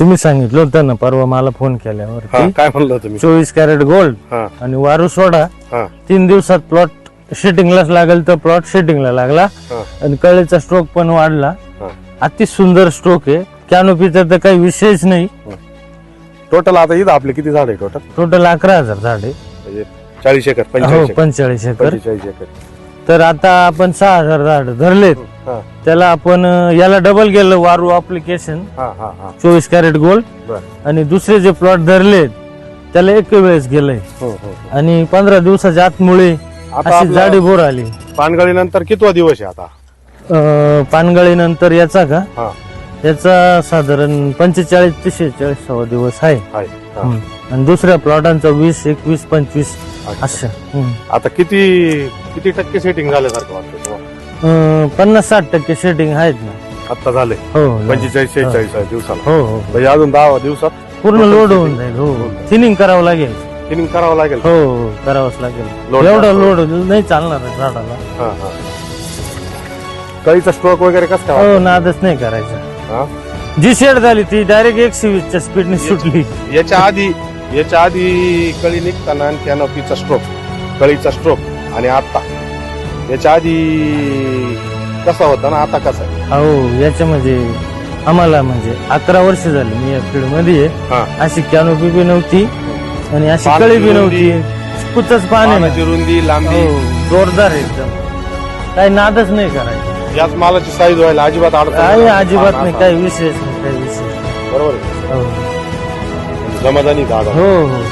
तुम्ही सांगितलं होतं ना परवा मला फोन हा केल्यावर काय म्हणलं तुम्ही चोवीस कॅरेट गोल्ड हा. आणि वारू सोडा. हा. तीन दिवसात प्लॉट शेटिंगलाच लागेल तर प्लॉट शेटिंगला लागला. हा. आणि कळेचा स्ट्रोक पण वाढला. हा. अति सुंदर स्ट्रोक आहे. कॅनोपीचा तर काही विषयच नाही. टोटल आता इथं आपले किती झाड आहे टोटल टोटल अकरा हजार झाड आहे. म्हणजे चाळीस एकर हो पंचेचाळीस एकर. पंचेचाळीस एकर. पंचेचाळीस एकर. तर आता आपण सहा हजार झाड धरलेत. त्याला आपण याला डबल गेलं वारू अप्लिकेशन हा हा हा. चोवीस कॅरेट गोल्ड आणि दुसरे जे प्लॉट धरलेत त्याला एक वेळेस गेलंय. हो हो हो. आणि पंधरा दिवसाच्या आतमुळे अशी जाडी बोर आली. पानगळी नंतर कितवा दिवस आहे आता? पानगळी नंतर याचा का? याचा साधारण पंचेचाळीस ते शेहेचाळीसावा दिवस आहे. आणि दुसऱ्या प्लॉटांचा वीस एकवीस पंचवीस अच्छा. असं. आता किती किती टक्के सेटिंग झाल्यासारखं वाटतं पन्नास साठ टक्के शेटिंग आहेत ना. आता झाले. हो पंचेचाळीस शेहेचाळीस आहे दिवसाला. हो हो म्हणजे अजून दहा दिवसात पूर्ण लोड होऊन जाईल. हो थिनिंग करावं लागेल. थिनिंग करावं लागेल. हो हो करावंच लागेल. Load एवढा लोड नाही चालणार आहे झाडाला. हा हा. कळीचा स्ट्रोक वगैरे कसं काय हो नादच नाही करायचा? हा? जी शेड झाली ती डायरेक्ट एकशे वीसच्या स्पीडने सुटली. याच्या आधी याच्या आधी कळी निघताना कॅनोपीचा स्ट्रोक कळीचा स्ट्रोक आणि आता. याच्या आधी कसा होता ना आता कसा आहे? हो याच्यामध्ये आम्हाला म्हणजे अकरा वर्ष झाली मी या फील्डमध्ये आहे. हा. अशी कॅनोपी बी नव्हती आणि अशी कळी बी रुंदी. नव्हती. कुतच पाणी पानाची रुंदी लांबी. हो जोरदार आहे एकदम. काही नादच नाही करायचं याच मालाची साईज व्हायला अजिबात अडचण काही नाही. अजिबात नाही. काही विशेष नाही काही विशेष बरोबर आहे. हो. जमादानी झाड हो हो.